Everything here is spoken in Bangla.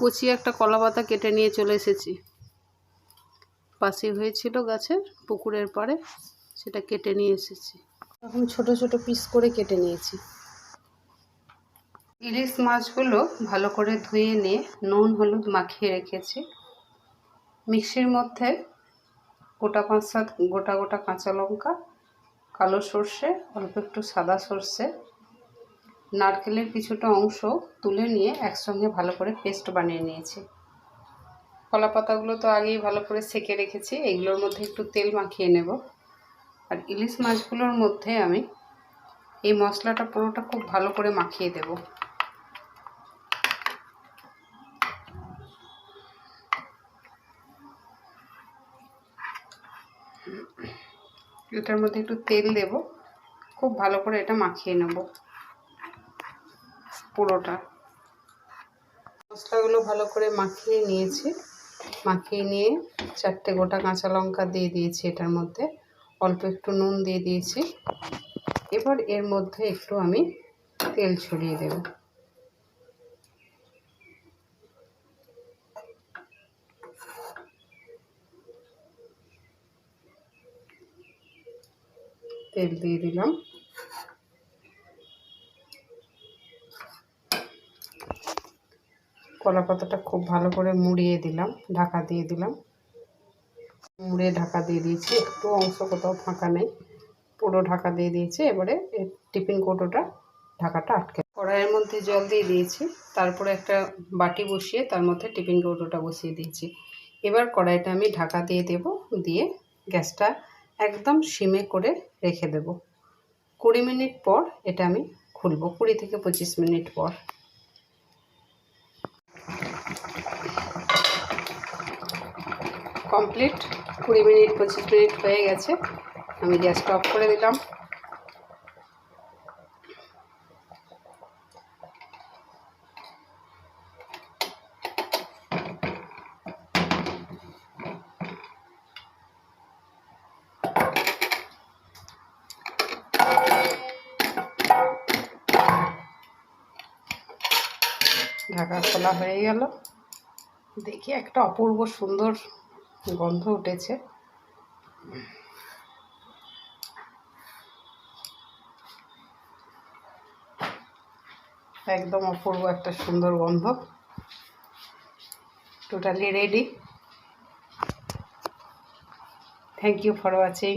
কচি একটা কলা পাতা কেটে নিয়ে চলে এসেছি। পাশে হয়েছিল গাছের পুকুরের পাড়ে, সেটা কেটে নিয়ে এসেছি। এখন ছোট ছোট পিস করে কেটে নিয়েছি। ইলিশ মাছগুলো ভালো করে ধুয়ে নিয়ে নুন, হলুদ মাখিয়ে রেখেছি। মিক্সির মধ্যে গোটা পাঁচ সাত গোটা গোটা কাঁচা লঙ্কা, কালো সর্ষে, অল্প একটু সাদা সর্ষে নারকেলের কিছুটা অংশ তুলে নিয়ে একসঙ্গে ভালো করে পেস্ট বানিয়ে নিয়েছি। কলা পাতাগুলো তো আগেই ভালো করে সেকে রেখেছি, এগুলোর মধ্যে একটু তেল মাখিয়ে নেব। আর ইলিশ মাছগুলোর মধ্যে আমি এই মশলাটা পুরোটা খুব ভালো করে মাখিয়ে দেব। এটার মধ্যে একটু তেল দেব, খুব ভালো করে এটা মাখিয়ে নেব। পুরোটা। মশলাগুলো ভালো করে মাখিয়ে নিয়েছি। মাখিয়ে নিয়ে চারটে গোটা কাঁচা লঙ্কা দিয়ে দিয়েছি এটার মধ্যে। অল্প একটু নুন দিয়ে দিয়েছি। এবার এর মধ্যে একটু আমি তেল ছড়িয়ে দেব। তেল দিয়ে দিলাম। কলা পাতাটা খুব ভালো করে মুড়িয়ে দিলাম, ঢাকা দিয়ে দিলাম। মুড়ে ঢাকা দিয়ে দিয়েছি, একটু অংশ কোথাও ফাঁকা নেই, পুরো ঢাকা দিয়ে দিয়েছি। এবারে টিফিন কৌটোটা ঢাকাটা আটকে কড়াইয়ের মধ্যে জল দিয়ে দিয়েছি, তারপরে একটা বাটি বসিয়ে তার মধ্যে টিফিন কৌটোটা বসিয়ে দিয়েছি। এবার কড়াইটা আমি ঢাকা দিয়ে দেব, দিয়ে গ্যাসটা একদম সিমে করে রেখে দেব। কুড়ি মিনিট পর এটা আমি খুলবো, কুড়ি থেকে পঁচিশ মিনিট পর। কমপ্লিট কুড়ি মিনিট, পঁচিশ মিনিট হয়ে গেছে। আমি গ্যাসটা অফ করে দিলাম। ঢাকা খোলা হয়ে গেল। দেখি একটা অপূর্ব সুন্দর গন্ধ উঠেছে। একদম অপূর্ব একটা সুন্দর গন্ধ। Totally ready thank you for watching